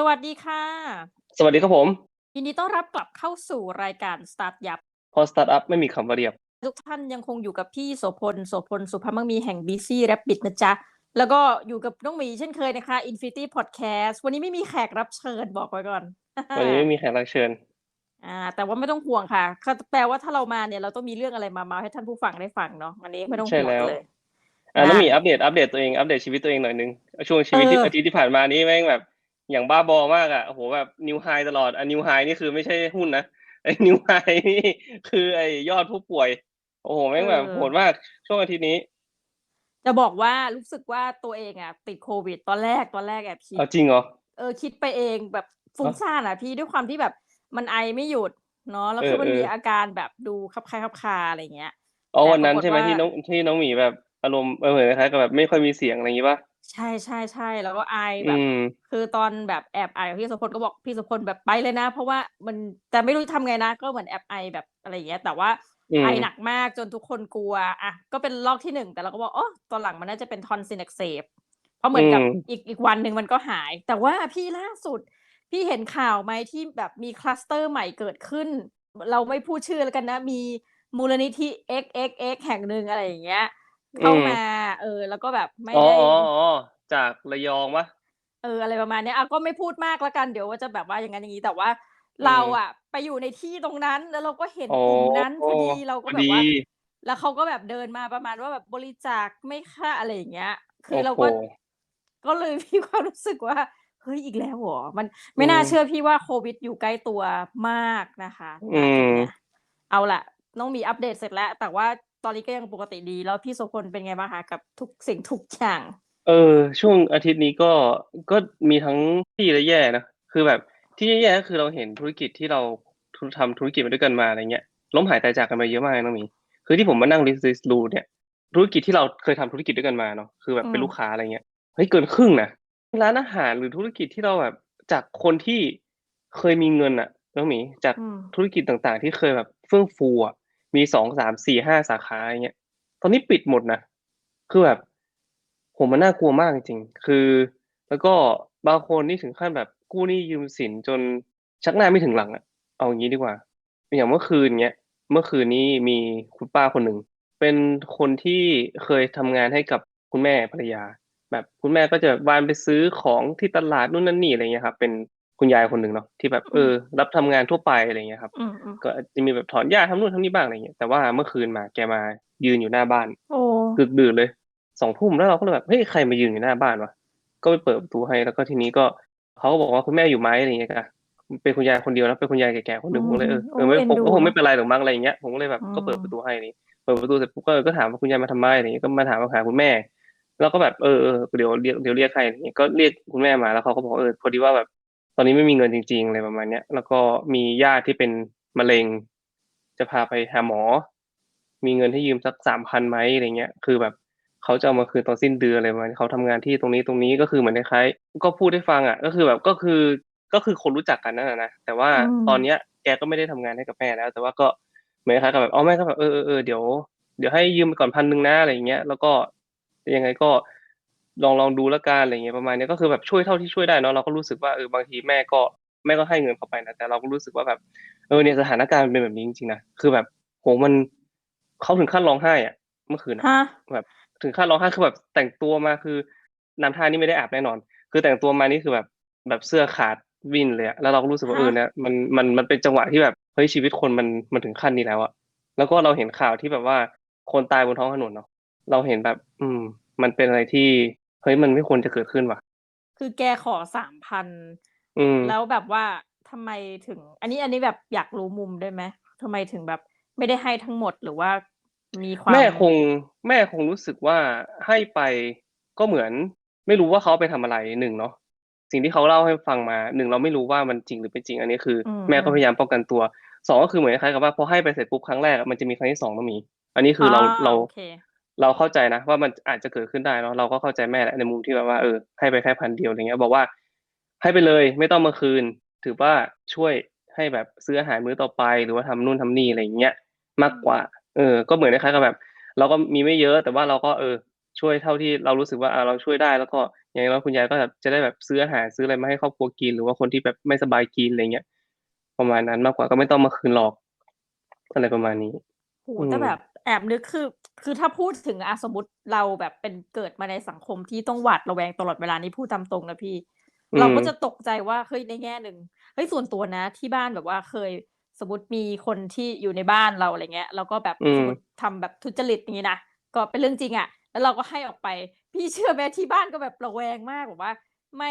สวัสดีค่ะ สวัสดีครับผม ยินดีต้อนรับกลับเข้าสู่รายการ Start ยับพอสตาร์ทอัพไม่มีคำว่าเรียบ ทุกท่านยังคงอยู่กับพี่โสพลโสพลสุภาพมังมีแห่ง BC Rabbit นะจ๊ะ แล้วก็อยู่กับน้องหมีเช่นเคยนะคะ Infinity Podcast วันนี้ไม่มีแขกรับเชิญบอกไว้ก่อน วันนี้ไม่มีแขกรับเชิญ อ่า แต่ว่าไม่ต้องห่วงค่ะก็แปลว่าถ้าเรามาเนี่ยเราต้องมีเรื่องอะไรมาเมาให้ท่านผู้ฟังได้ฟังเนาะวันนี้ไม่ต้องใช่ห่วงแล้ว เลย อ่าน้องอะหมีอัปเดตอัปเดตตัวเองอัปเดตชีวิตตัวเองหน่อยนึงช่วงชีวิตที่เออ อาทิตย์ที่ผ่านมานี้แม่งแบบ อย่างบ้าบอมากอะโอ้โหแบบนิวไฮตลอดอะนิวไฮนี่คือไม่ใช่หุ้นนะไอ้นิวไฮนี่คือไอ้ยอดผู้ป่วย โอ้โหแม่งแบบโหดมากช่วงอาทิตย์นี้ จะบอกว่ารู้สึกว่าตัวเองอะติดโควิด ตอนแรกตอนแรกแอบคิดเอาจริงเหรอเออคิดไปเองแบบฟุ้งซ่านอะพี่ด้วยความที่แบบมันไอไม่หยุดเนาะแล้วเออคือมันเออมีอาการแบบดูคับคายคับคาอะไรเงี้ยอ๋อแต่วันนั้นปรากฏใช่ไหมว่าที่น้องที่น้องหมีแบบอารมณ์เออเหมือนคล้ายๆกับแบบไม่ค่อยมีเสียงอะไรอย่างงี้ป่ะ ใช่ใช่ใช่แล้วก็ไอแบอืบม คือตอนแบบแอบไอกับพี่สุพล ก็บอกพี่สุพลแบบ ไปเลยนะ เพราะว่ามัน แต่ไม่รู้ทำไงนะ ก็เหมือนแอบไอแบบ อะไรอย่างเงี้ย แต่ว่าอืมไอหนักมากจนทุกคนกลัวอะก็เป็นลอกที่หนึ่งแต่เราก็บอกอ๋อตอนหลังมันน่าจะเป็นทอนซิลอักเสบ เพราะเหมือนกับอืมอีก อีกวันหนึ่งมันก็หาย แต่ว่าพี่ ล่าสุด พี่เห็นข่าวไหมที่แบบมี คลัสเตอร์ ใหม่เกิดขึ้น เราไม่พูดชื่อแล้วกันนะ มีมูลนิธิ XXX แห่งหนึ่ง อะไรอย่างเงี้ย เข้าอืมมา เออ แล้วก็แบบไม่อ๋อได้ อ๋ออ๋อจากระยองปะเอออะไรประมาณเนี้ยอะก็ไม่พูดมากแล้วกันเดี๋ยวว่าจะแบบว่าอย่างนั้นอย่างนี้แต่ว่าเราอะ ไปอยู่ในที่ตรงนั้นแล้วเราก็เห็นอ๋อกลุ่มนั้นพอดีเราพก็อแบบดี ว่า แล้วเขาก็แบบเดินมาประมาณว่าแบบบริจาคไม่ค่าอะไรอย่างเงี้ย คือเราโอ้ก็โหก็เลย มีความรู้สึกว่าเฮ้ยอีกแล้วเหรอมันไม่น่าอืมเชื่อพี่ว่าโควิดอยู่ใกล้ตัวมากนะคะ อืณจุดม เนี้ย เอาล่ะ น้องมีอัปเดตเสร็จแล้ว แต่ว่าต อนนี้ก็ยังปกติดี แล้วพี่โสพลเป็นไงบ้างคะกับทุกสิ่งทุกอย่าง เออ ช่วงอาทิตย์นี้ก็ก็มีทั้งที่และแย่นะคือแบบที่แย่ๆก็คือเราเห็นธุรกิจที่เราทุทำธุรกิจมาด้วยกันมาอะไรเงี้ยล้มหายตายจากกันมาเยอะมากน้องหมีคือที่ผมมานั่งลิสต์ดูเนี่ย ธุรกิจที่เราเคยทำธุรกิจด้วยกันมาเนาะคือแบบเป็นอืมลูกค้าอะไรเงี้ยเฮ้ยเกินครึ่งนะร้านอาหารหรือธุรกิจที่เราแบบจากคนที่เคยมีเงินอะน้องหมีจากอืมธุรกิจต่างๆ ที่เคยแบบเฟื่องฟูอะ มีสองสามสี่ห้าสาขาอย่างเงี้ย ตอนนี้ปิดหมดนะ คือแบบผมมันน่ากลัวมากจริงๆ คือ แล้วก็บางคนนี่ถึงขั้นแบบกู้หนี้ยืมสินจนชักหน้าไม่ถึงหลังอะเอาอย่างนี้ดีกว่า อย่างเมื่อคืนเนี้ย เมื่อคืนนี้มีคุณป้าคนหนึ่ง เป็นคนที่เคยทำงานให้กับคุณแม่ภรรยา แบบคุณแม่ก็จะวานไปซื้อของที่ตลาดนู่นนั่นนี่อะไรเงี้ยครับ เป็น คุณยายคนหนึ่งเนาะที่แบบเออ รับทำงานทั่วไปอะไรเงี้ยครับอืมอืมก็อาจจะมีแบบถอนหญ้าทำนู่นทำนี่บ้างอะไรเงี้ยแต่ว่าเมื่อคืนมาแกมายืนอยู่หน้าบ้านโอ้ดึกดื่นเลยสองทุ่มแล้วเราก็เลยแบบเฮ้ยใครมายืนอยู่หน้าบ้านวะก็ไปเปิดประตูให้แล้วก็ทีนี้ก็เขาก็บอกว่าคุณแม่อยู่ไหมอะไรเงี้ยค่ะเป็นคุณยายคนเดียวแล้วเป็นคุณยายแก่ๆคนหนึ่งผมก็เลยเออเออไม่ผมก็คงไม่เป็นไรหรอกมั้งอะไรเงี้ยผมก็เลยแบบก็เปิดประตูให้นี่เปิดประตูเสร็จปุ๊บก็ก็ถามว่าคุณยายมาทำไมอะไรเงี้ยก็มาถามว่าหาคุณแม่ แล้วก็แบบเออเออเดี๋ยวเรียกเดี๋ยวเรียกใครอะไรเงี้ยก็เรียกคุณแม่มาแล้วเขาก็บอกเออพอดีว่าแบบ ตอนนี้ไม่มีเงินจริงๆอะไรประมาณเนี้ย แล้วก็มีญาติที่เป็นมะเร็ง จะพาไปหาหมอ มีเงินให้ยืมสักสามพันไหมอะไรเงี้ย คือแบบเขาจะเอามาคืนตอนสิ้นเดือนอะไรประมาณนี้เขาทำงานที่ตรงนี้ตรงนี้ก็คือเหมือนคล้ายๆก็พูดให้ฟังอะ ก็คือแบบก็คือก็คือคนรู้จักกันนั่นแหละนะแต่ว่าตอนเนี้ยแกก็ไม่ได้ทำงานให้กับแม่แล้ว แต่ว่าก็เหมือนคล้ายๆกับแบบอ๋อแม่ก็แบบเออเออเออเดี๋ยวเดี๋ยวให้ยืมไปก่อนพันหนึ่งนะอะไรเงี้ย แล้วก็ยังไงก็ ลองลองดูแล้วกันอะไรเงี้ยประมาณเนี้ยก็คือแบบช่วยเท่าที่ช่วยได้เนาะเราก็รู้สึกว่าเออบางทีแม่ก็แม่ก็ให้เงินเขาไปนะแต่เราก็รู้สึกว่าแบบเออเนี่ยสถานการณ์มันเป็นแบบนี้จริงๆนะคือแบบโหมันเขาถึงขั้นร้องไห้อะเมื่อคืนอะฮะแบบถึงขั้นร้องไห้คือแบบแต่งตัวมาคือน้ำท่านี่ไม่ได้อาบแน่นอน คือแต่งตัวมานี่คือแบบแบบเสื้อขาดวินเลยอะแล้วเราก็รู้สึกว่าฮะเออเนี่ยมันมันมันเป็นจังหวะที่แบบเฮ้ยชีวิตคนมันมันถึงขั้นนี้แล้วอะแล้วก็เราเห็นข่าวที่แบบว่าคนตายบนท้องถนนเนาะเราเห็นแบบ อืม มันเป็นอะไรที่ เฮ้ยมันไม่ควรจะเกิดขึ้นว่ะ คือแกขอสามพันอืมแล้วแบบว่าทำไมถึง อันนี้อันนี้แบบอยากรู้มุมได้ไหมทำไมถึงแบบไม่ได้ให้ทั้งหมดหรือว่ามีความแม่คง แม่คงรู้สึกว่าให้ไปก็เหมือน ไม่รู้ว่าเขาเอาไปทำอะไรหนึ่งเนาะสิ่งที่เขาเล่าให้ฟังมาหนึ่งเราไม่รู้ว่ามันจริงหรือไม่จริง อันนี้คืออมแม่ก็พยายามป้องกันตัวสองก็คือเหมือนคล้ายๆกับว่าพอให้ไปเสร็จปุ๊บครั้งแรกอะมันจะมีครั้งที่สองต้องมี อันนี้คือเราเราโอ เคเราเข้าใจนะว่ามันอาจจะเกิดขึ้นได้เนาะเราก็เข้าใจแม่แหละในมุมที่แบบว่าเออให้ไปแค่พันเดียวอะไรเงี้ยบอกว่า ให้ไปเลยไม่ต้องมาคืน ถือว่าช่วยให้แบบซื้ออาหารมื้อต่อไป หรือว่าทำนู่นทำนี่อะไรอย่างเงี้ยมากกว่า เออ ก็เหมือนคล้ายๆกับแบบ เราก็มีไม่เยอะแต่ว่าเราก็เออ ช่วยเท่าที่เรารู้สึกว่าอ่าเราช่วยได้แล้วก็อย่างน้อยคุณยายก็แบบจะได้แบบซื้ออาหารซื้ออะไรมาให้ครอบครัวกิน หรือว่าคนที่แบบไม่สบายกินอะไรเงี้ยประมาณนั้นมากกว่าก็ไม่ต้องมาคืนหรอกอะไรประมาณนี้โอ้โฮอืมแต่แบบแอบนึกคือ คือถ้าพูดถึงอะสมมุติเราแบบเป็นเกิดมาในสังคมที่ต้องหวาดระแวงตลอดเวลานี่พูดตามตรงนะพี่อืเรามก็จะตกใจว่าเฮ้ยในแง่หนึ่งเฮ้ยส่วนตัวนะที่บ้านแบบว่าเคยสมมุติมีคนที่อยู่ในบ้านเราอะไรเงี้ยแล้วก็แบบอืสมมมุติทำแบบทุจริตอย่างงี้นะก็เป็นเรื่องจริงอะแล้วเราก็ให้ออกไป พี่เชื่อไหมที่บ้านก็แบบระแวงมากแบบว่า ไม่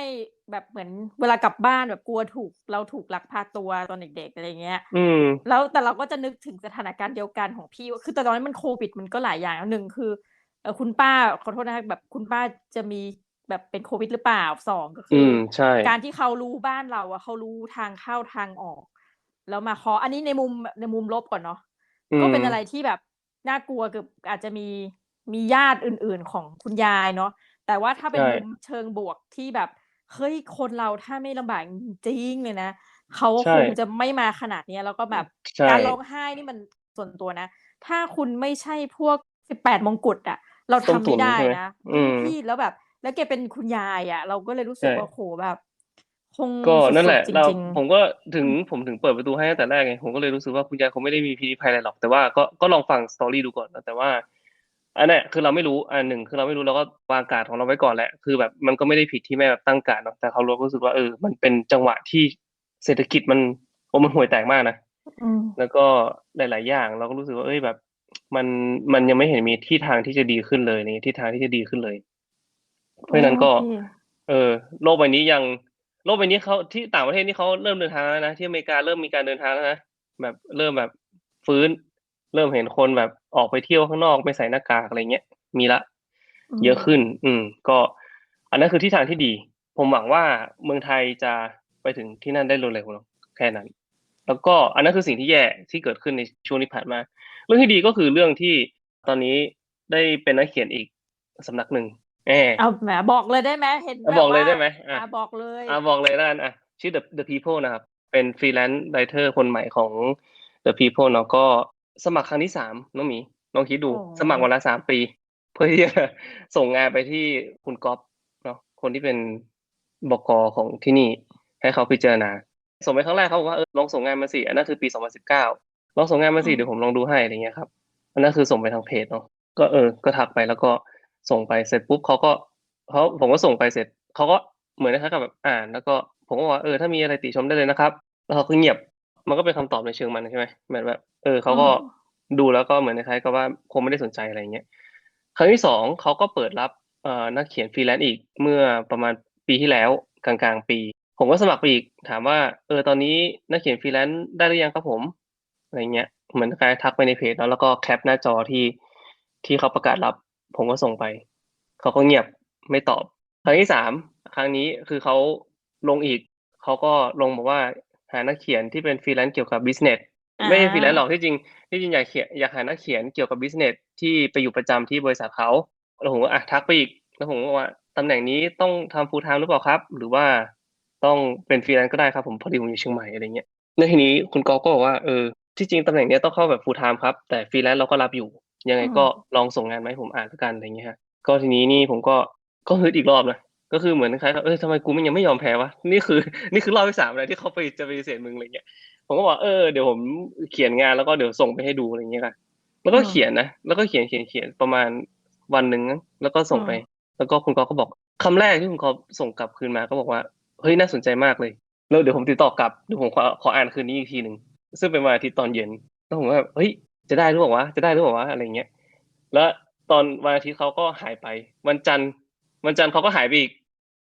แบบเหมือนเวลากลับบ้านแบบกลัวถูก เราถูกลักพาตัวตอนเด็กๆอะไรเงี้ย อืม แล้วแต่เราก็จะนึกถึงสถานการณ์เดียวกันของพี่ว่าคือแต่ตอนนั้นมันโควิดมันก็หลายอย่างหนึ่งคือเออคุณป้าขอโทษนะคะแบบคุณป้าจะมีแบบเป็นโควิดหรือเปล่าสองก็คือือมใช่ การที่เขารู้บ้านเราอะเขารู้ทางเข้าทางออก แล้วมาเคาะอันนี้ในมุมในมุมลบก่อนเนาะอืก็มเป็นอะไรที่แบบน่ากลัวเกือบอาจจะมีมีญาติอื่น ๆของคุณยายเนาะ แต่ว่าถ้าเป็นใช่ มุมเชิงบวกที่แบบ เฮ้ย คนเราถ้าไม่ลำบากจริงๆเลยนะ เขาใช่ คงจะไม่มาขนาดเนี้ย แล้วก็แบบใช่ การร้องไห้นี่มันส่วนตัวนะ ถ้าคุณไม่ใช่พวกสิบแปดมงกุฎอะเราต้ทำมตุ๋ไม่นได้ใช่ไหมนะ อืม พี่แล้วแบบ แล้วแกเป็นคุณยายอะเราก็เลยรู้สึกใช่ ว่าโหแบบ คงก็นั่นสุแหดละ ๆจเราริง ผมก็ถึงอืมผมถึงเปิดประตูให้ตั้งแต่แรกไงผมก็เลยรู้สึกว่าคุณยายคงไม่ได้มีพิษภัยอะไรหรอกแต่ว่าก็ก็ลองฟังสตอรี่ดูก่อนนะแต่ว่า อันเนี้ยคือเราไม่รู้อันหนึ่งคือเราไม่รู้เราก็วางการดของเราไว้ก่อนแหละคือแบบมันก็ไม่ได้ผิดที่แม่แบบตั้งการดเนาะแต่เขารู้สึกว่าเออ มันเป็นจังหวะที่เศรษฐกิจมันโอ้มันห่วยแตกมากนะๆอืมแล้วก็หลาย ๆ อย่างเราก็รู้สึกว่าเอ้ยแบบ มันมันยังไม่เห็นมีที่ทางที่จะดีขึ้นเลยนี่ที่ทางที่จะดีขึ้นเลย เพราะฉะนั้นก็พี่เออ โลกใบนี้ยังโลกใบนี้เขาที่ต่างประเทศนี่เขาเริ่มเดินทางแล้วนะที่อเมริกาเริ่มมีการเดินทางแล้วนะแบบเริ่มแบบฟื้น เริ่มเห็นคนแบบ ออกไปเที่ยวข้างนอกไม่ใส่หน้ากากอะไรเงี้ยมีละอืมเยอะขึ้น อืม ก็ อันนั้นคือที่ทางที่ดี ผมหวังว่าเมืองไทยจะไปถึงที่นั่นได้เร็วๆเนอะแค่นั้น แล้วก็อันนั้นคือสิ่งที่แย่ที่เกิดขึ้นในช่วงที่ผ่านมา เรื่องที่ดีก็คือเรื่องที่ตอนนี้ได้เป็นนักเขียนอีกสำนักหนึ่งแหมเอาแหมบอกเลยได้ไหมเห็นอะแบบบอกเลยว่าได้ไหมอะอะบอกเลยอ่าบอกเลยแล้วกันอะชื่อ The The People นะครับ เป็นฟรีแลนซ์ไรเตอร์คนใหม่ของ The People เนาะก็ สมัครครั้งที่สามน้องหมีลองคิดดูโอ้สมัครวันละสามปี เพื่อที่จะส่งงานไปที่คุณก๊อฟเนาะคนที่เป็นบกของที่นี่ ให้เขาพิจารณา ส่งไปครั้งแรกเขาบอกว่าเออลองส่งงานมาสิอันนั้นคือปี2019ลองส่งงานมาสิเดี๋ยวผมลองดูให้อะไรเงี้ยครับอันนั้นคือส่งไปทางเพจเนาะก็เออ ก็ทักไปแล้วก็ส่งไปเสร็จปุ๊บเขาก็เขาผมก็ส่งไปเสร็จเขาก็เหมือนนะครับกับแบบอ่าน แล้วก็ผมก็บอกว่าเออถ้ามีอะไรติชมได้เลยนะครับ แล้วเขาก็เงียบ มันก็เป็นคำตอบในเชิงมันใช่ไหมเหมือนแบบเออเขาก็อืมดูแล้วก็เหมือนคล้ายๆกับว่าคงไม่ได้สนใจอะไรเงี้ยครั้งที่สองเขาก็เปิดรับเอ่อนักเขียนฟรีแลนซ์อีกเมื่อประมาณปีที่แล้วกลางๆปี ผมก็สมัครไปอีกถามว่าเออตอนนี้นักเขียนฟรีแลนซ์ได้หรือยังครับผมอะไรเงี้ยเหมือนคล้ายทักไปในเพจแล้วแล้วก็แคปหน้าจอที่ที่เขาประกาศรับ ผมก็ส่งไปเขาก็เงียบไม่ตอบ ครั้งที่สามครั้งนี้คือเขาลงอีกเขาก็ลงบอกว่า หานักเขียนที่เป็นฟรีแลนซ์เกี่ยวกับบิสเนสอ่าไม่ใช่ฟรีแลนซ์หรอกที่จริงที่จริงอยากเขียนอยากหานักเขียนเกี่ยวกับบิสเนสที่ไปอยู่ประจำที่บริษัทเขาแล้วผมก็อะทักไปอีกแล้วผมก็บอกว่าตำแหน่งนี้ต้องทำ full time หรือเปล่าครับ หรือว่าต้องเป็นฟรีแลนซ์ก็ได้ครับผมพอดีผมอยู่เชียงใหม่อะไรเงี้ยในทีนี้คุณกอก็บอกว่าเออที่จริงตำแหน่งเนี้ยต้องเข้าแบบ full time ครับแต่ฟรีแลนซ์เราก็รับอยู่ ยังไงก็ลองส่งงานมาให้ผมอ่านแล้วกันอะไรเงี้ยฮะก็ทีนี้นี่ผมก็ก็ฮึดอีกรอบนะ ก็คือเหมือนคล้ายๆกับเออทำไมกูมันยังไม่ยอมแพ้วะนี่คือ นี่คือรอบที่สามเลยที่เขาไปจะไปฏิเสธมึงอะไรเงี้ยผมก็บอกเออเดี๋ยวผมเขียนงานแล้วก็เดี๋ยวส่งไปให้ดูอะไรเงี้ยกันแล้วก็เขียนนะแล้วก็เขียนเขียนเขียนประมาณวันหนึ่งนะแล้วก็ส่งไป แล้วก็คุณกอก็บอกคำแรกที่คุณกอส่งกลับคืนมาก็บอกว่าเฮ้ยน่าสนใจมากเลยแล้วเดี๋ยวผมติดต่อกลับเดี๋ยวผมขอขออ่านคืนนี้อีกทีหนึ่งซึ่งเป็นวันอาทิตย์ตอนเย็นแล้วผมก็แบบเฮ้ยจะได้หรือเปล่าวะจะได้หรือเปล่าวะอะไรเงี้ยแล้วตอนวันอาทิตย์เขาก็หายไป วันจันทร์ วันจันทร์เขาก็หายไปอีก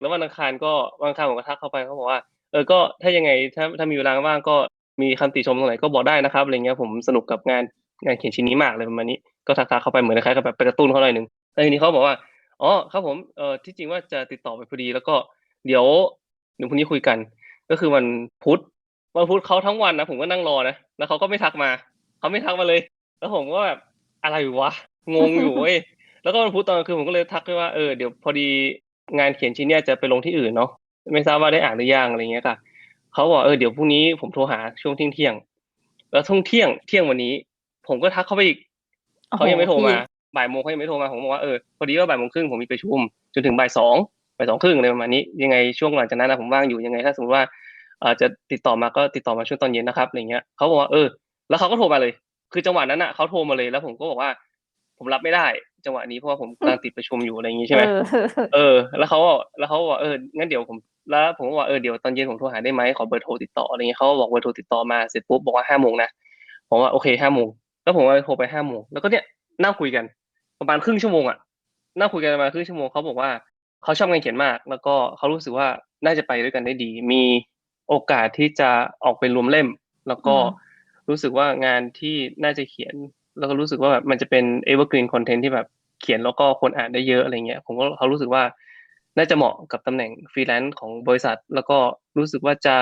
แล้ววันอังคารก็วันอังคารผมก็ทักเข้าไปเขาบอกว่าเออก็ถ้ายังไงถ้าถ้ามีเวลาว่างก็มีคำติชมตรงไหนก็บอกได้นะครับอะไรเงี้ยผมสนุกกับงานงานเขียนชิ้นนี้มากเลยประมาณนี้ก็ทักทเข้าไปเหมือนคล้ายกับแบบไปกระตุ้นเขาหน่อยหนึ่งแล้วทีนี้เขาบอกว่าอ๋อครับผมเออที่จริงว่าจะติดต่อไปพอดีแล้วก็เดี๋ยวเดี๋ยวพรุ่งนี้คุยกัน ก็คือวันพุธวันพุธเขาทั้งวันนะผมก็นั่งรอนะแล้วเขาก็ไม่ทักมาเขาไม่ทักมาเลย แล้วผมก็แบบอะไรวะงงอยู่เว้ย แล้วก็วันพุธตอนกลางคืนผมก็เลยทักไปว่าเออเดี๋ยวพอดีงานเขียนชิ้นเนี้ยจะไปลงที่อื่นเนาะไม่ทราบว่าได้อ่านหรือยังอะไรเงี้ยค่ะเขาบอกเออเดี๋ยวพรุ่งนี้ผมโทรหาช่วงเที่ยงเที่ยงๆแล้วช่วงเที่ยงเที่ยงวันนี้ ผมก็ทักเขาไปอีกโอ้โหเขายังไม่โทรมาพี่บ่ายโมงเขายังไม่โทรมาผมบอกว่าเออพอดีว่าบ่ายโมงครึ่งผมมีประชุมจนถึงบ่ายสองบ่ายสองครึ่งอะไรประมาณนี้ ยังไงช่วงหลังจากนั้นนะผมว่างอยู่ยังไงถ้าสมมติว่าอาจจะติดต่อมาก็ติดต่อมาช่วงตอนเย็นนะครับอะไรเงี้ยเขาบอกว่าเออ แล้วเขาก็โทรมาเลย คือจังหวะนั้นอะเขาโทรมาเลยแล้วผมก็บอกว่า ผมรับไม่ได้ จังหวะนี้เพราะว่าผมกำลังติดประชุมอยู่อะไรอย่างงี้ใช่ไหมเออเออแล้วเขาก็แล้วเขาก็บอกเอองั้นเดี๋ยวผมแล้วผมก็บอกเออเดี๋ยวตอนเย็นผมโทรหาได้ไหมขอเบอร์โทรติดต่ออะไรเงี้ยเขาก็บอกเบอร์โทรติดต่อมาเสร็จปุ๊บบอกว่าห้าโมงนะผมว่าโอเคห้าโมงแล้วผมก็โทรไปห้าโมงแล้วก็เนี่ยนั่งคุยกัน ประมาณครึ่งชั่วโมงอะนั่งคุยกันประมาณครึ่งชั่วโมงเขาบอกว่าเขาชอบงานเขียนมาก แล้วก็เขารู้สึกว่าน่าจะไปด้วยกันได้ดี มีโอกาสที่จะออกไปรวมเล่ม แล้วก็อืมรู้สึกว่างานที่น่าจะเขียน แล้วก็รู้สึกว่าแบบมันจะเป็น evergreen content ที่แบบเขียนแล้วก็คนอ่านได้เยอะอะไรเงี้ย ผมก็เขารู้สึกว่าน่าจะเหมาะกับตำแหน่งฟรีแลนซ์ของบริษัท แล้วก็รู้สึกว่าจะ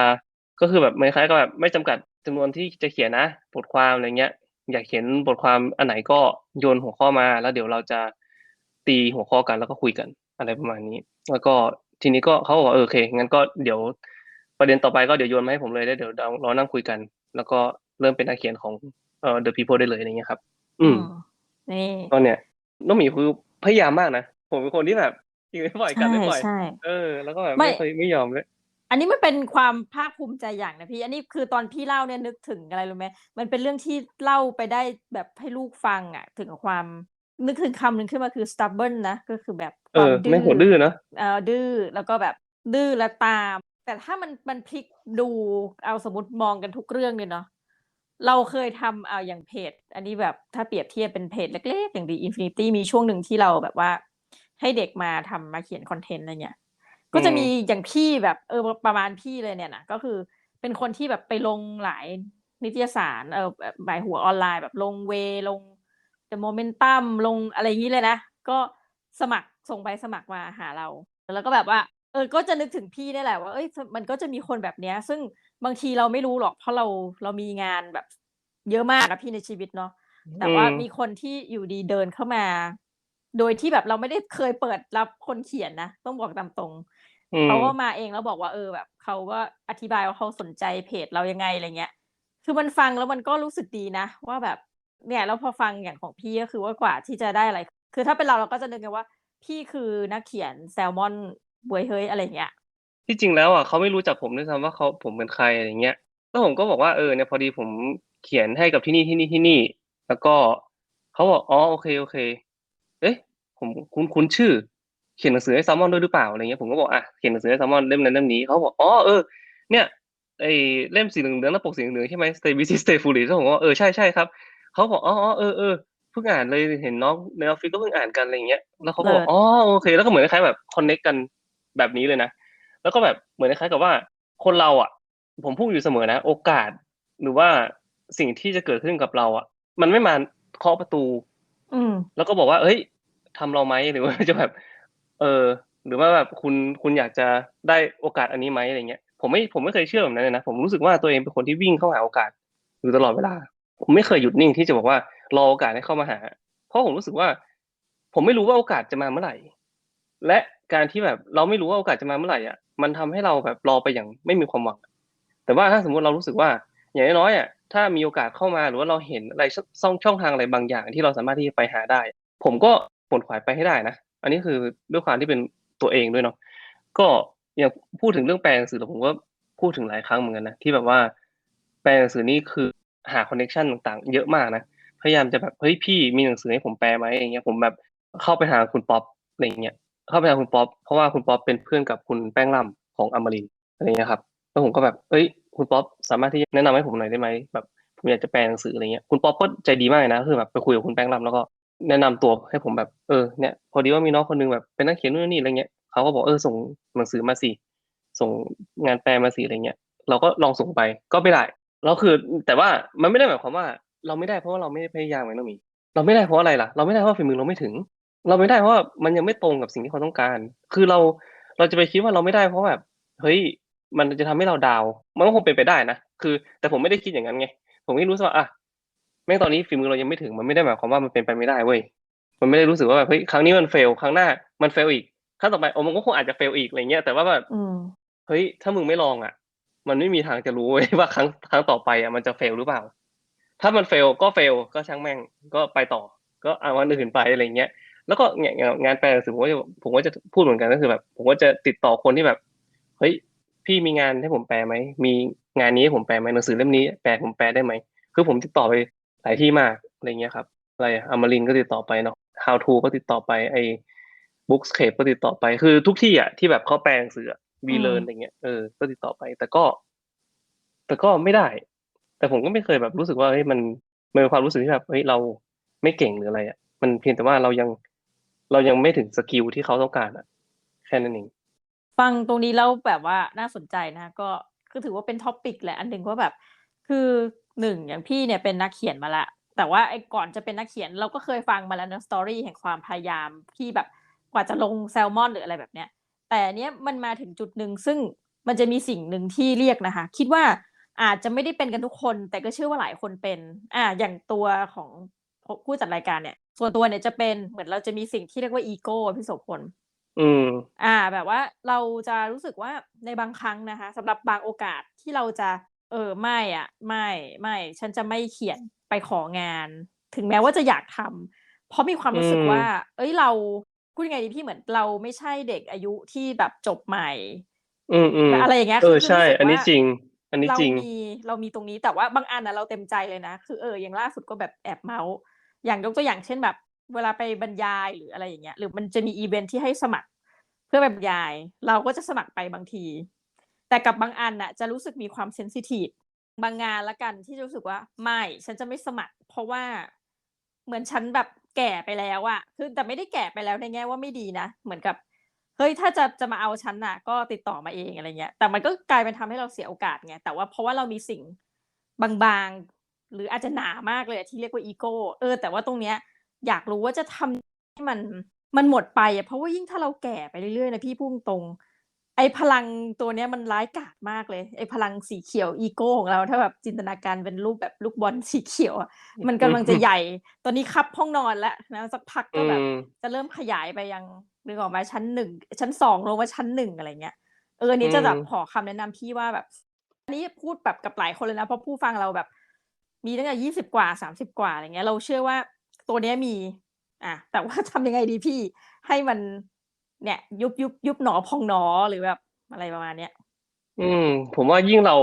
ก็คือแบบเหมือนคล้ายกับแบบไม่จำกัดจำนวนที่จะเขียนนะบทความอะไรเงี้ย อยากเขียนบทความอันไหนก็โยนหัวข้อมา แล้วเดี๋ยวเราจะตีหัวข้อกันแล้วก็คุยกันอะไรประมาณนี้ แล้วก็ทีนี้ก็เขาบอกว่าเออโอเคงั้นก็เดี๋ยวประเด็นต่อไปก็เดี๋ยวโยนมาให้ผมเลยแล้วเดี๋ยวเราเรานั่งคุยกัน แล้วก็เริ่มเป็นนักเขียนของ เอ่อ The People ได้เลยอะไรเงี้ยครับ อืมนี่ตอนเนี้ยน้องหมีคือพยายามมากนะ ผมเป็นคนที่แบบอยู่ไม่ปล่อยกันใช่ไม่ปล่อยใช่เออ แล้วก็แบบไม่ไม่เคยไม่ยอมเลยอันนี้มันเป็นความภาคภูมิใจอย่างนะพี่ อันนี้คือตอนพี่เล่าเนี่ยนึกถึงอะไรรู้ไหมมันเป็นเรื่องที่เล่าไปได้แบบให้ลูกฟังอะ ถึงความนึกถึงคำหนึ่งขึ้นมาคือ stubborn นะ ก็คือแบบเออความไม่หัวดื้อเนอะเออดื้อแล้วก็แบบดื้อและตาม แต่ถ้ามันมันพลิกดูเอาสมมติมองกันทุกเรื่องเลยเนาะ เราเคยทำเอาอย่างเพจ อันนี้แบบถ้าเปรียบเทียบเป็นเพจเล็กๆ อย่างดี Infinity มีช่วงหนึ่งที่เราแบบว่า ให้เด็กมาทำมาเขียนคอนเทนต์อะไรเงี้ยก็จะมีอย่างพี่แบบเออประมาณพี่เลยเนี่ยนะก็คือเป็นคนที่แบบไปลงหลายนิตยสารเออแบบหมายหัวออนไลน์แบบลงเวลง The Momentum ลงอะไรอย่างนี้เลยนะ ก็สมัครส่งใบสมัครมาหาเรา แล้วก็แบบว่า เออก็จะนึกถึงพี่ได้แหละว่าเอ้ยมันก็จะมีคนแบบเนี้ย ซึ่ง บางทีเราไม่รู้หรอก เพราะเราเรามีงานแบบเยอะมากนะพี่ในชีวิตเนาะแต่ว่าอืมมีคนที่อยู่ดีเดินเข้ามา โดยที่แบบเราไม่ได้เคยเปิดรับคนเขียนนะ ต้องบอกตามตรงอืมเขาก็มาเองแล้วบอกว่าเออแบบเขาก็อธิบายว่าเขาสนใจเพจเรายังไงอะไรเงี้ย คือมันฟังแล้วมันก็รู้สึกดีนะ ว่าแบบเนี่ยแล้วพอฟังอย่างของพี่ก็คือว่ากว่าที่จะได้อะไร คือถ้าเป็นเราเราก็จะนึกกันว่า พี่คือนักเขียนแซลมอนบวยเฮ้ยอะไรเงี้ย ที่จริงแล้วอะเขาไม่รู้จักผมด้วยซ้ำว่าเขาผมเป็นใครอะไรเงี้ยแล้วผมก็บอกว่าเออเนี่ยพอดีผมเขียนให้กับที่นี่ที่นี่ที่นี่ แล้วก็เขาบอกอ๋อโอเคโอเค เอ๊ะ ผมคุ้นคุ้นชื่อ เขียนหนังสือให้แซลมอนด้วยหรือเปล่าอะไรเงี้ยผมก็บอกอะเขียนหนังสือให้แซลมอนเล่มนั้นเล่มนี้เขาบอกอ๋อเออเนี่ยไอ้เล่มสีเหลืองๆหน้าปกสีเหลืองๆใช่ไหม Stay Busy Stay Foolish แล้วผมก็เออใช่ใช่ครับเขาบอกอ๋ออ๋อเออเออเพิ่งอ่านเลยเห็นน้องในออฟฟิศก็เพิ่งอ่านกันอะไรเงี้ยแล้วเขาก็บอกเลิศอ๋อโอเค แล้วก็เหมือนคล้ายๆแบบคอนเน็กกันแบบนี้เลยนะ แล้วก็แบบเหมือนคล้ายๆกับว่า คนเราอะ ผมพูดอยู่เสมอนะ โอกาสหรือว่าสิ่งที่จะเกิดขึ้นกับเราอะ มันไม่มาเคาะประตู อืมแล้วก็บอกว่าเฮ้ยทำเราไหมหรือว่าจะแบบ เออ หรือว่าแบบคุณคุณอยากจะได้โอกาสอันนี้ไหมอะไรเงี้ยผมไม่ผมไม่เคยเชื่อแบบนั้นเลยนะผมรู้สึกว่าตัวเองเป็นคนที่วิ่งเข้าหาโอกาสอยู่ตลอดเวลา ผมไม่เคยหยุดนิ่งที่จะบอกว่ารอโอกาสให้เข้ามาหา เพราะผมรู้สึกว่า ผมไม่รู้ว่าโอกาสจะมาเมื่อไหร่ และการที่แบบเราไม่รู้ว่าโอกาสจะมาเมื่อไหร่อะ มันทำให้เราแบบรอไปอย่างไม่มีความหวัง แต่ว่าถ้าสมมติเรารู้สึกว่า อย่างน้อยๆอะถ้ามีโอกาสเข้ามาหรือว่าเราเห็นอะไรช่องช่องทางอะไรบางอย่างที่เราสามารถที่จะไปหาได้ ผมก็ผลขวายไปให้ได้นะอันนี้คือด้วยความที่เป็นตัวเองด้วยเนาะก็อย่างพูดถึงเรื่องแปลหนังสือผมก็พูดถึงหลายครั้งเหมือนกันนะที่แบบว่าแปลหนังสือนี่คือหาคอนเนคชันต่างๆ เยอะมากนะพยายามจะแบบเฮ้ยพี่มีหนังสือให้ผมแปลไหมอย่างเงี้ยผมแบบเข้าไปหาคุณป๊อปอะไรเงี้ย เข้าไปหาคุณป๊อปเพราะว่าคุณป๊อปเป็นเพื่อนกับคุณแป้งล่ำของอมรินทร์อะไรเงี้ยครับแล้วผมก็แบบเอ้ย คุณป๊อปสามารถที่แนะนำให้ผมหน่อยได้ไหมแบบผมอยากจะแปลหนังสืออะไรเงี้ยคุณป๊อปก็ใจดีมากเลยนะคือแบบไปคุยกับคุณแป้งล่ำแล้วก็แนะนำตัวให้ผมแบบเออเนี่ยพอดีว่ามีน้องคนนึงแบบเป็นนักเขียนนู่นนี่อะไรเงี้ยเขาก็บอกเออส่งหนังสือมาสิส่งงานแปลมาสิอะไรเงี้ยเราก็ลองส่งไปก็ไม่ได้แล้วคือ แต่ว่ามันไม่ได้หมายความว่า เราไม่ได้เพราะว่าเราไม่ได้พยายามไงน้องมี เราไม่ได้เพราะอะไรล่ะ เราไม่ได้เพราะฝีมือเราไม่ถึง เราไม่ได้เพราะว่ามันยังไม่ตรงกับสิ่งที่เขาต้องการ คือเราเราจะไปคิดว่าเราไม่ได้เพราะแบบเฮ้ยมันจะทำให้เราดาวน์มันก็คงเป็นไปได้นะคือ แต่ผมไม่ได้คิดอย่างนั้นไงผมไม่รู้สึกว่าอะแม้ตอนนี้ฝีมือเรายังไม่ถึงมันไม่ได้หมายความว่ามันเป็นไปไม่ได้เว้ยมันไม่ได้รู้สึกว่าแบบเฮ้ยครั้งนี้มันเฟลครั้งหน้ามันเฟลอีกครั้งต่อไปโอ้มันก็คงอาจจะเฟลอีกอะไรเงี้ยแต่ว่าแบบอืมเฮ้ยถ้ามึงไม่ลองอะ มันไม่มีทางจะรู้เว้ยว่าครั้งครั้งต่อไปอะมันจะเฟลหรือเปล่า ถ้ามันเฟลก็เฟลก็ช่างแม่งก็ไปต่อ ก็เอาวันอื่นไปอะไรเงี้ย แล้วก็เนี่ยงานแปลหนังสือผมก็จะผมก็จะพูดเหมือนกันก็คือแบบ ผมก็จะติดต่อคนที่แบบเฮ้ยพี่มีงานให้ผมแปลไหมมีงานนี้ให้ผมแปลไหมหนังสือเล่มนี้แปลผมแปลได้ไหมคือผมติดต่อไปหลายที่มากอะไรเงี้ยครับอะไรอมรินก็ติดต่อไปเนาะ How to ก็ติดต่อไปไอ้ Bookscape ก็ติดต่อไปคือทุกที่อะที่แบบเขาแปลหนังสือวีเลอืร์มนอะไรเงี้ยเออก็ติดต่อไป แต่ก็ แต่ก็ไม่ได้ แต่ผมก็ไม่เคยแบบรู้สึกว่าเฮ้ยมันมันเป็นความรู้สึกที่แบบเฮ้ยเราไม่เก่งหรืออะไรอะมันเพียงแต่ว่าเรายัง เรายังไม่ถึงสกิลที่เขาต้องการอะ แค่นั้นเองฟังตรงนี้แล้วแบบว่าน่าสนใจนะ ก็คือถือว่าเป็นท็อปิกแหละอันหนึ่งว่าแบบ คือหนึ่งอย่างพี่เนี่ยเป็นนักเขียนมาละแต่ว่าไอ้ก่อนจะเป็นนักเขียนเราก็เคยฟังมาแล้วนะสตอรี่แห่งความพยายามที่แบบกว่าจะลงแซลมอนหรืออะไรแบบเนี้ย แต่อันเนี้ยมันมาถึงจุดหนึ่งซึ่งมันจะมีสิ่งหนึ่งที่เรียกนะคะ คิดว่าอาจจะไม่ได้เป็นกันทุกคน แต่ก็เชื่อว่าหลายคนเป็น อ่า อย่างตัวของผู้จัดรายการเนี่ย ส่วนตัวเนี่ยจะเป็นเหมือนเราจะมีสิ่งที่เรียกว่าอีโก้พี่โสพลอืม อ่า แบบว่าเราจะรู้สึกว่าในบางครั้งนะคะสำหรับบางโอกาสที่เราจะ เออไม่อะ ไม่ไม่ ฉันจะไม่เขียนไปของาน ถึงแม้ว่าจะอยากทำเพราะมีความรู้สึกอืมว่า เอ้ยเราพูดยังไงดีพี่เหมือนเราไม่ใช่เด็กอายุที่แบบจบใหม่ อืมอืมอะไรอย่างเงี้ยเออคือใช่รู้สึกอันนี้ว่าจริง อันนี้เราจริงมีเรามีตรงนี้แต่ว่าบางอันนะเราเต็มใจเลยนะ คือเอออย่างล่าสุดก็แบบแอบเมาส์ อย่างยกตัวอย่างเช่นแบบ เวลาไปบรรยายหรืออะไรอย่างเงี้ย หรือมันจะมีอีเวนท์ที่ให้สมัคร เพื่อไปบรรยาย เราก็จะสมัครไปบางที แต่กับบางอันน่ะจะรู้สึกมีความเซนซิทีฟบางงานละกันที่จะรู้สึกว่าไม่ฉันจะไม่สมัคร เพราะว่าเหมือนฉันแบบแก่ไปแล้วอะคือแต่ไม่ได้แก่ไปแล้วในแง่ว่าไม่ดีนะ เหมือนกับเฮ้ยถ้าจะจะมาเอาฉันน่ะ ก็ติดต่อมาเองอะไรเงี้ย แต่มันก็กลายเป็นทำให้เราเสียโอกาสไงแต่ว่าเพราะว่าเรามีสิ่งบางๆ หรืออาจจะหนามากเลยอะที่เรียกว่าอีโก้เออแต่ว่าตรงเนี้ยอยากรู้ว่าจะทำให้มันมันหมดไปอะเพราะว่ายิ่งถ้าเราแก่ไปเรื่อยๆนะพี่พุ่งตรงๆไอ้พลังตัวเนี้ยมันร้ายกาจมากเลยไอ้พลังสีเขียวอีโก้ของเรา ถ้าแบบจินตนาการเป็นรูปแบบลูกบอลสีเขียวอะมันกำลังจะใหญ่ ตอนนี้คับห้องนอนแล้วนะสักพักก็แบบอืมจะเริ่มขยายไปยังนึกออกไหมชั้นหนึ่งชั้นสองลงมาชั้นหนึ่งอะไรเงี้ยเอออันนี้จะแบบอืมขอคำแนะนำพี่ว่าแบบอันนี้พูดแบบกับหลายคนเลยนะเพราะผู้ฟังเราแบบ มีตั้งแต่ยี่สิบกว่าสามสิบกว่าอะไรเงี้ย เราเชื่อว่าตัวเนี้ยมี อะแต่ว่าทำยังไงดีพี่ให้มัน เนี่ย ยุบยุบยุบหนอพองหนอหรือแบบอะไรประมาณเนี้ยอืม ผมว่ายิ่งเรา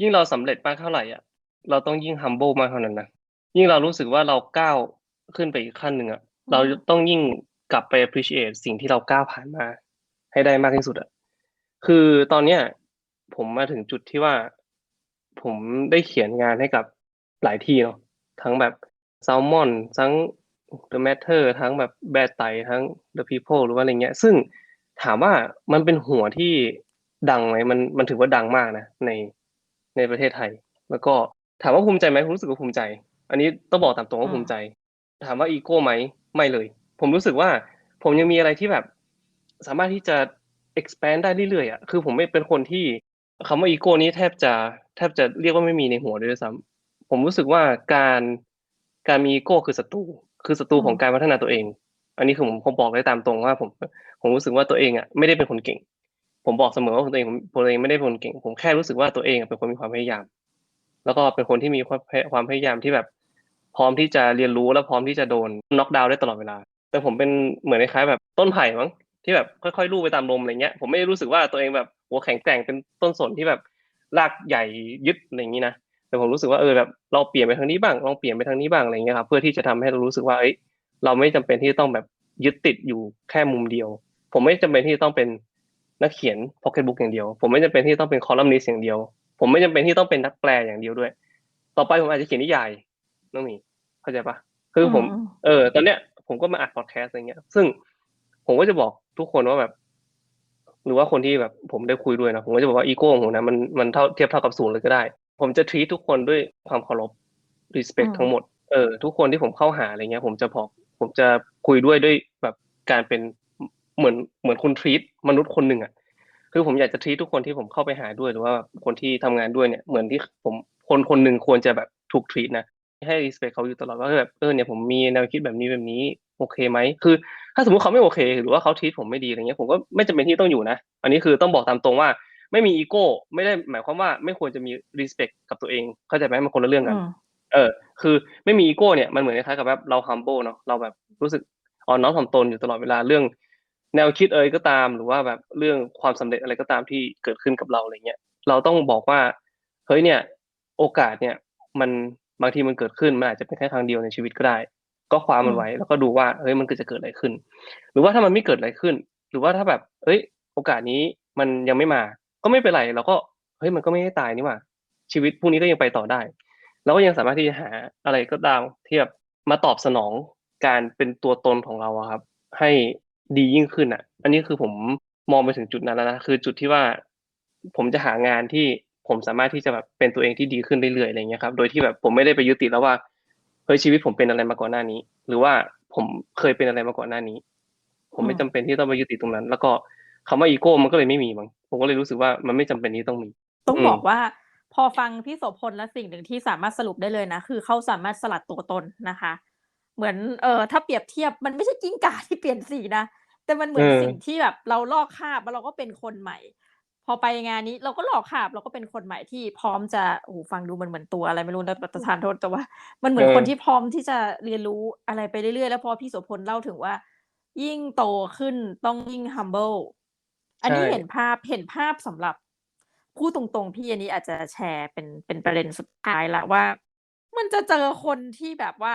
ยิ่งเราสำเร็จมากเท่าไหร่อะเราต้องยิ่ง humble มากเท่านั้นนะยิ่งเรารู้สึกว่าเราก้าวขึ้นไปอีกขั้นหนึ่งอะอืมเราต้องยิ่งกลับไป appreciate สิ่งที่เราก้าวผ่านมา ให้ได้มากที่สุดอะคือตอนเนี้ย ผมมาถึงจุดที่ว่า ผมได้เขียนงานให้กับ หลายที่เนาะทั้งแบบ Salmon ทั้ง The Matter ทั้งแบบแบดไตทั้ง The People หรือว่าอะไรเงี้ย ซึ่งถามว่ามันเป็นหัวที่ดังไหมมันมันถือว่าดังมากนะในในประเทศไทย แล้วก็ถามว่าภูมิใจไหมผมรู้สึกว่าภูมิใจ อันนี้ต้องบอกตามตรงว่าอืมภูมิใจ ถามว่าอีโก้ไหมไม่เลย ผมรู้สึกว่าผมยังมีอะไรที่แบบ สามารถที่จะ expand ได้เรื่อยๆอะคือผมไม่เป็นคนที่คำว่าอีโก้นี้แทบจะแทบจะเรียกว่าไม่มีในหัวเลยด้วยซ้ำ ผมรู้สึกว่าการการมีอีโก้คือศัตรูคือศัตรูของการพัฒนาตัวเอง อันนี้คือผมผมบอกได้ตามตรงว่าผมผมรู้สึกว่าตัวเองอะไม่ได้เป็นคนเก่ง ผมบอกเสมอว่าตัวเองผมตัวเองไม่ได้เป็นคนเก่ง ผมแค่รู้สึกว่าตัวเองอะเป็นคนมีความพยายาม แล้วก็เป็นคนที่มีความพยความพยายามที่แบบ พร้อมที่จะเรียนรู้และพร้อมที่จะโดนน็อกดาวน์ได้ตลอดเวลา แต่ผมเป็นเหมือนคล้ายๆแบบต้นไผ่มั้งที่แบบค่อยๆลู่ไปตามลมอะไรเงี้ยผมไม่ได้รู้สึกว่าตัวเองแบบหัวแข็งแกร่งเป็นต้นสนที่แบบรากใหญ่ยึดอะไรอย่างนี้นะ แต่ผมรู้สึกว่าเออแบบเราเปลี่ยนไปทางนี้บ้างลองเปลี่ยนไปทางนี้บ้างอะไรเงี้ยครับเพื่อที่จะทำให้เรารู้สึกว่าเอ้ยเราไม่จำเป็นที่จะต้องแบบยึดติดอยู่แค่มุมเดียว ผมไม่จำเป็นที่จะต้องเป็นนักเขียนพ็อกเก็ตบุ๊กอย่างเดียว ผมไม่จำเป็นที่จะต้องเป็นคอลัมนิสต์อย่างเดียว ผมไม่จำเป็นที่ต้องเป็นนักแปลอย่างเดียวด้วย ต่อไปผมอาจจะเขียนนิยายน้องหมีเข้าใจปะคือผมอืมเออ ตอนเนี้ยผมก็มาอัดพอดแคสต์อะไรเงี้ย ซึ่งผมก็จะบอกทุกคนว่าแบบ หรือว่าคนที่แบบผมได้คุยด้วยนะผมก็จะบอกว่าอีโก้ของผมนะมันมันเท่าเทียบเท่ากับศูนย์เลยก็ได้ ผมจะ treat ทุกคนด้วยความเคารพ respect อืมทั้งหมด เออ ทุกคนที่ผมเข้าหาอะไรเงี้ย ผมจะบอก ผมจะคุยด้วยด้วยแบบการเป็นเหมือนเหมือนคุณ treat มนุษย์คนหนึ่งอะ คือผมอยากจะ treat ทุกคนที่ผมเข้าไปหาด้วยหรือว่าคนที่ทำงานด้วยเนี่ย เหมือนที่ผมคนคนหนึ่งควรจะแบบถูก treat นะให้ respect เขาอยู่ตลอดว่าแบบเออเนี่ยผมมีแนวคิดแบบนี้แบบนี้โอเคไหมคือ ถ้าสมมติเขาไม่โอเค หรือว่าเขาทีทผมไม่ดีอะไรเงี้ยผมก็ไม่จำเป็นที่ต้องอยู่นะ อันนี้คือต้องบอกตามตรงว่า ไม่มีอีโก้ ไม่ได้หมายความว่าไม่ควรจะมี respect กับตัวเอง เข้าใจไหมมันคนละเรื่องกันอืมเออ คือไม่มีอีโก้เนี่ยมันเหมือนคล้ายๆกับแบบเรา humble เนาะเราแบบรู้สึกอ่อนน้อมถ่อมตนอยู่ตลอดเวลาเรื่อง แนวคิดเอ่ยก็ตาม หรือว่าแบบเรื่องความสำเร็จอะไรก็ตามที่เกิดขึ้นกับเราอะไรเงี้ยเราต้องบอกว่าเฮ้ยเนี่ย โอกาสเนี่ย มันบางทีมันเกิดขึ้นมันอาจจะเป็นแค่ทางเดียวในชีวิตก็ได้ ก็คว้ามันไว้แล้วก็ดูว่าเฮ้ยมันเกิดจะเกิดอะไรขึ้น หรือว่าถ้ามันไม่เกิดอะไรขึ้น หรือว่าถ้าแบบเฮ้ย โอกาสนี้มันยังไม่มา ก็ไม่เป็นไรเราก็เฮ้ยมันก็ไม่ได้ตายนี่หว่า ชีวิตพวกนี้ก็ยังไปต่อได้เราก็ยังสามารถที่จะหาอะไรก็ตามที่แบบมาตอบสนองการเป็นตัวตนของเราอะครับ ให้ดียิ่งขึ้นอะ อันนี้คือผมมองไปถึงจุดนั้นแล้วนะคือจุดที่ว่า ผมจะหางานที่ผมสามารถที่จะแบบเป็นตัวเองที่ดีขึ้นเรื่อยๆอะไรเงี้ยครับ โดยที่แบบผมไม่ได้ไปยึดติดแล้วว่าเฮ้ยชีวิตผมเป็นอะไรมาก่อนหน้านี้ หรือว่าผมเคยเป็นอะไรมาก่อนหน้านี้ ผมไม่จำเป็นที่ต้องไปยึดติดตรงนั้น แล้วก็คำว่าอีโก้มันก็เลยไม่มีมั้ง ผมก็เลยรู้สึกว่ามันไม่จำเป็นที่ต้องมี ต้องอืมบอกว่าพอฟังพี่โสพลและสิ่งหนึ่งที่สามารถสรุปได้เลยนะ คือเขาสามารถสลัดตัวตนนะคะ เหมือนเออถ้าเปรียบเทียบมันไม่ใช่กิ้งก่าที่เปลี่ยนสีนะแต่มันเหมือนเออสิ่งที่แบบเราลอกคราบแล้วเราก็เป็นคนใหม่ พอไปงานนี้เราก็ลอกคราบเราก็เป็นคนใหม่ที่พร้อมจะโอ้โหฟังดูมันเหมือนตัวอะไรไม่รู้นะประธานโทษแต่ว่า มันเหมือนเออคนที่พร้อมที่จะเรียนรู้อะไรไปเรื่อยๆ แล้วพอพี่โสพลเล่าถึงว่า ยิ่งโตขึ้นต้องยิ่ง humble อันนี้เห็นภาพเห็นภาพสำหรับพูดตรงๆ พี่อันนี้อาจจะแชร์เป็นเป็นประเด็นสุดท้ายละว่า มันจะเจอคนที่แบบว่า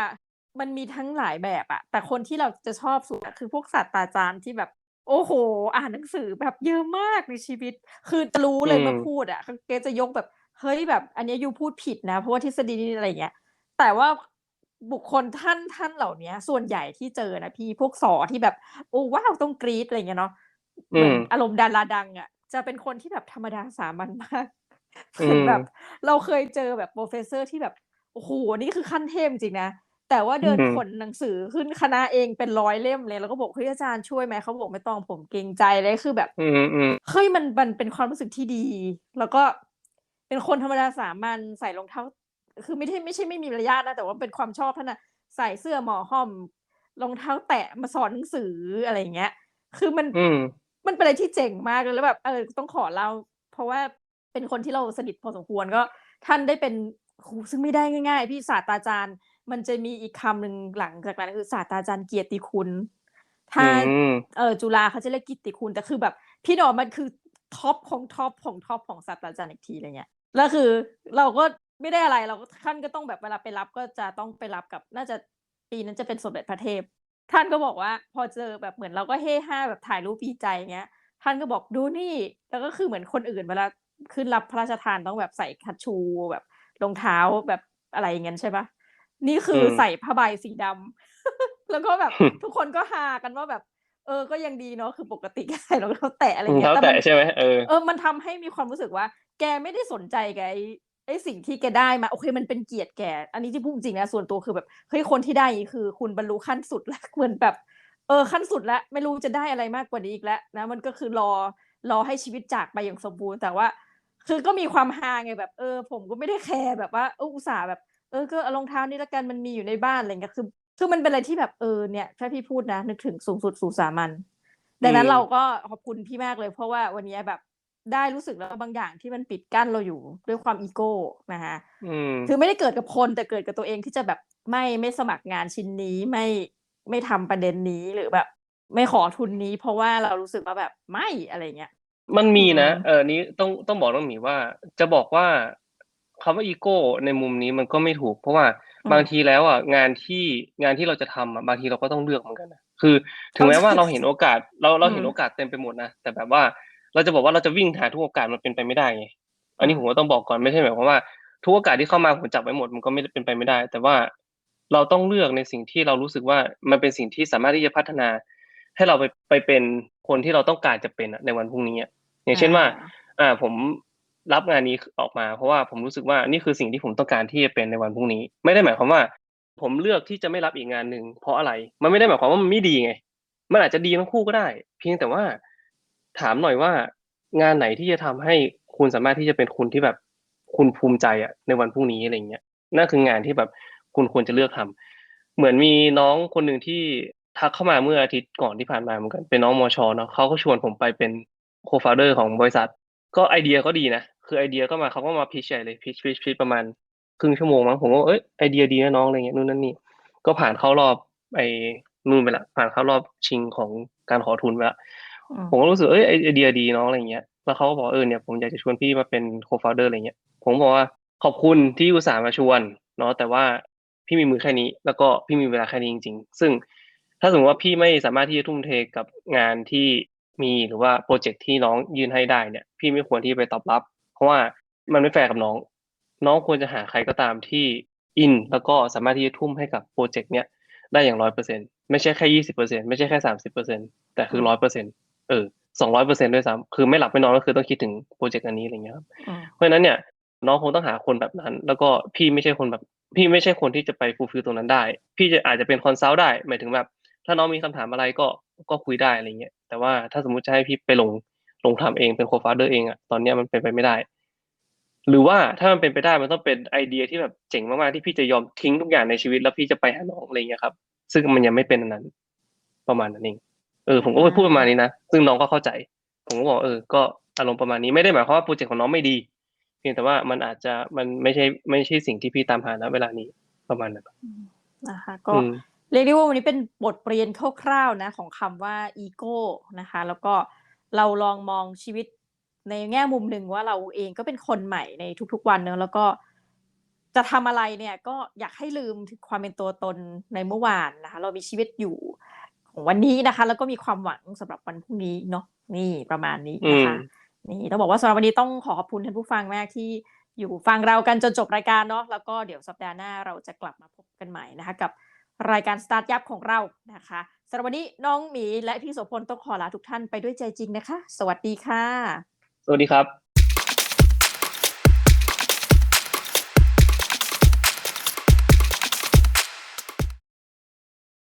มันมีทั้งหลายแบบอะแต่คนที่เราจะชอบสุดคือพวกศาสตราจารย์ที่แบบ โอ้โห อ่านหนังสือแบบเยอะมากในชีวิต คือจะรู้เลยมเมื่อพูดอะแกจะยกแบบเฮ้ยแบบ อันนี้ยูพูดผิดนะ เพราะว่าทฤษฎีนี้อะไรเงี้ย แต่ว่าบุคคลท่านท่านเหล่านี้ส่วนใหญ่ที่เจอนะพี่พวกสอที่แบบ โอ้ว้าวต้องกรี๊ดอะไรเงี้ยเนาะ อนอืมอารมณ์ดาราดังอะจะเป็นคนที่แบบธรรมดาสามัญมากอืเหมือนมแบบ เราเคยเจอแบบโปรเฟสเซอร์ที่แบบโอ้โหนี่คือขั้นเทพจริงนะแต่ว่าเดินอืมขนหนังสือขึ้นคณะเองเป็นร้อยเล่มเลยแล้วก็บอกเฮ้ยอาจารย์ช่วยไหมเขาบอกไม่ต้องผมเกรงใจเลยคือแบบอืมอืมเฮ้ยมันมันเป็นความรู้สึกที่ดี แล้วก็เป็นคนธรรมดาสามัญใส่รองเท้า คือไม่ใช่ไม่ใช่ไม่มีมารยาทนะแต่ว่าเป็นความชอบท่านนะใส่เสื้อหมอห้อมรองเท้าแตะมาสอนหนังสืออะไรอย่างเงี้ย คือมันอื มมันเป็นอะไรที่เจ๋งมากเลยแล้วแบบเออต้องขอเล่าเพราะว่าเป็นคนที่เราสนิทพอสมควรก็ท่านได้เป็นโหซึ่งไม่ได้ง่าย ๆ พี่ศาสตราจารย์ มันจะมีอีกคำหนึ่งหลังจากนั้นคือศาสตราจารย์เกียรติคุณ ถ้าอืมเออจุฬาเขาจะเรียกกิตติคุณแต่คือแบบ พี่ดอกมันคือท็อปของท็อปของท็อปของศาสตราจารย์อีกทีอะไรเงี้ยแล้วคือเราก็ไม่ได้อะไรเราก็ท่านก็ต้องแบบเวลาไปรับก็จะต้องไปรับกับน่าจะปีนั้นจะเป็นสมเด็จพระเทพ ท่านก็บอกว่า พอเจอแบบเหมือนเราก็เฮ่ห้าแบบถ่ายรูปปีใจเงี้ย ท่านก็บอกดูนี่ แล้วก็คือเหมือนคนอื่นเวลาขึ้นรับพระราชทานต้องแบบใส่คัตชูแบบรองเท้าแบบอะไรอย่างเงี้ยใช่ปะนี่คืออมใส่ผ้าใบสีดำแล้วก็แบบทุกคนก็ฮากันว่าแบบ เออ ก็ยังดีเนาะคือปกติแกใส่รองเท้าแตะอะไรรองเงี้ยเท้าแต่แตะมันใช่ไหมเออเออมันทำให้มีความรู้สึกว่า แกไม่ได้สนใจแกไอ้ ไอ้สิ่งที่แกได้มาโอเคมันเป็นเกียรติแกอันนี้ที่พูดจริงนะส่วนตัวคือแบบเฮ้ยคนที่ได้นี่คือ คุณบรรลุขั้นสุดแล้วเหมือนแบบ เออขั้นสุดแล้วไม่รู้จะได้อะไรมากกว่านี้อีกแล้วนะมันก็คือรอรอให้ชีวิตจากไปอย่างสมบูรณ์ แต่ว่า คือก็มีความฮาไงแบบ เออ ผมก็ไม่ได้แคร์แบบว่าเอออุตส่าห์แบบเออก็เอารองเท้านี่ละกันมันมีอยู่ในบ้านอะไรเงี้ยคือคือมันเป็นอะไรที่แบบเออเนี่ยถ้าพี่พูดนะนึกถึงสูงสุดสู่สามัญดังนั้นอืมเราก็ขอบคุณพี่มากเลย เพราะว่าวันนี้แบบ ได้รู้สึกแล้วบางอย่างที่มันปิดกั้นเราอยู่ด้วยความอีโก้นะคะอืมคือไม่ได้เกิดกับคนแต่เกิดกับตัวเองที่จะแบบไม่ไม่สมัครงานชิ้นนี้ไม่ไม่ทำประเด็นนี้หรือแบบ ไม่ขอทุนนี้ เพราะว่าเรารู้สึกว่าแบบไม่อะไรเงี้ยมันมีนะอืมเออนี้ต้องต้องบอกน้องหมีว่า จะบอกว่าคำว่าอีโก้ในมุมนี้มันก็ไม่ถูก เพราะว่าบางทีแล้วอะงานที่งานที่เราจะทำอะบางทีเราก็ต้องเลือกเหมือนกันนะคือ ถึงแม้ว่าเราเห็นโอกาสเราเราเห็นอืมโอกาสเต็มไปหมดนะแต่แบบว่า เราจะบอกว่าเราจะวิ่งหาทุกโอกาสมันเป็นไปไม่ได้ไงอันนี้ผมก็ต้องบอกก่อนไม่ใช่หมายความว่าทุกโอกาสที่เข้ามาผมจับไว้หมดมันก็ไม่ได้เป็นไปไม่ได้ แต่ว่าเราต้องเลือกในสิ่งที่เรารู้สึกว่ามันเป็นสิ่งที่สามารถที่จะพัฒนา ให้เราไปไปเป็นคนที่เราต้องการจะเป็นอะในวันพรุ่งนี้อะอย่างเช่นว่า อ่าผมรับงานนี้ออกมา เพราะว่าผมรู้สึกว่านี่คือสิ่งที่ผมต้องการที่จะเป็นในวันพรุ่งนี้ ไม่ได้หมายความว่า ผมเลือกที่จะไม่รับอีกงานหนึ่งเพราะอะไร มันไม่ได้หมายความว่ามันไม่ดีไง มันอาจจะดีทั้งคู่ก็ได้ เพียงแต่ว่า ถามหน่อยว่างานไหนที่จะทำให้คุณสามารถที่จะเป็นคุณที่แบบคุณภูมิใจอะในวันพรุ่งนี้อะไรเงี้ยนั่นคืองานที่แบบคุณควรจะเลือกทำเหมือนมีน้องคนหนึ่งที่ทักเข้ามาเมื่ออาทิตย์ก่อนที่ผ่านมาเหมือนกันเป็นน้องมอชอเนาะเขาก็ชวนผมไปเป็นโคฟาเดอร์ของบริษัท ก็ไอเดียก็ดีนะคือไอเดียก็มาเขาก็มาพิชใหญ่เลยพิชพิชพิชประมาณครึ่งชั่วโมงมั้งผมก็เอ้ยไอเดียดีนะน้องอะไรเงี้ยนู่นนั่นนี่ก็ผ่านเข้ารอบไอนู่นไปละผ่านเข้ารอบชิงของการขอทุนไปละ ผมก็รู้สึกเอ้ยไอเดียดีเนาะอะไรเงี้ยแล้วเขาก็บอกเออเนี่ยผมอยากจะชวนพี่มาเป็นโคฟ o เดอร์อะไรเงี้ยผมบอกว่าขอบคุณที่อุตส่าห์มาชวนเนาะแต่ว่าพี่มีมือแค่นี้ แล้วก็พี่มีเวลาแค่นี้จริง ๆ ซึ่งถ้าสมมติว่าพี่ไม่สามารถที่จะทุ่มเทกับงานที่มีหรือว่าโปรเจกต์ที่น้องยื่นให้ได้เนี่ย พี่ไม่ควรที่ไปตอบรับ เพราะว่ามันไม่แฟร์กับน้อง น้องควรจะหาใครก็ตามที่อิน แล้วก็สามารถที่จะทุ่มให้กับโปรเจกต์เนี้ยได้อย่างร้อยเปอร์เซ็นไม่ใช่แค่ยี่สิบเปอร์เซ็นไม่ใช่แค่สามสิบเปอร์เซ็นแต่คือร้อยเปอร์เซ็น เออสองร้อยเปอร์เซ็นด้วยซ้ำคือไม่หลับไม่นอนก็คือต้องคิดถึงโปรเจกต์อันนี้อะไรเงี้ยครับอืมเพราะฉะนั้นเนี่ยน้องคงต้องหาคนแบบนั้น แล้วก็พี่ไม่ใช่คนแบบ พี่ไม่ใช่คนที่จะไปฟูลฟิลตรงนั้นได้ พี่จะอาจจะเป็นคอนซัลท์ได้หมายถึงแบบ ถ้าน้องมีคำถามอะไรก็ก็คุยได้อะไรเงี้ยแต่ว่าถ้าสมมุติจะให้พี่ไปลงลงทำเองเป็นโคฟาเดอร์เองอะตอนเนี้ยมันเป็นไปไม่ได้ หรือว่าถ้ามันเป็นไปได้มันต้องเป็นไอเดียที่แบบเจ๋งมากๆที่พี่จะยอมทิ้งทุกอย่างในชีวิต แล้วพี่จะไปหาน้องอะไรเงี้ยครับ ซึ่งมันยังไม่เป็นอันนั้น ประมาณนั้นเอง เออผมก็ไปพูดประมาณนี้นะซึ่งน้องก็เข้าใจ ผมก็บอกเออ ก็อารมณ์ประมาณนี้ไม่ได้หมายความว่าโปรเจกต์ของน้องไม่ดี เพียงแต่ว่ามันอาจจะมันไม่ใช่ไม่ใช่สิ่งที่พี่ตามหาณเวลานี้ประมาณนั้นนะคะก็อืมเรียกได้ว่าวันนี้เป็นบทเรียนคร่าวๆนะ ของคำว่าอีโก้นะคะ แล้วก็เราลองมองชีวิตในแง่มุมหนึ่งว่าเราเองก็เป็นคนใหม่ในทุกๆวันเนอะแล้วก็จะทำอะไรเนี่ยก็อยากให้ลืมถึงความเป็นตัวตนในเมื่อวานนะคะเรามีชีวิตอยู่ ของวันนี้นะคะ แล้วก็มีความหวังสำหรับวันพรุ่งนี้เนาะนี่ประมาณนี้นะคะอืมนี่ต้องบอกว่าสำหรับวันนี้ต้องขอขอบคุณท่านผู้ฟังมากที่อยู่ฟังเรากันจนจบรายการเนาะแล้วก็เดี๋ยวสัปดาห์หน้าเราจะกลับมาพบกันใหม่นะคะ กับรายการสตาร์ทยับของเรานะคะสำหรับวันนี้น้องหมีและพี่โสพลต้องขอลาทุกท่านไปด้วยใจจริงนะคะ สวัสดีค่ะ สวัสดีครับ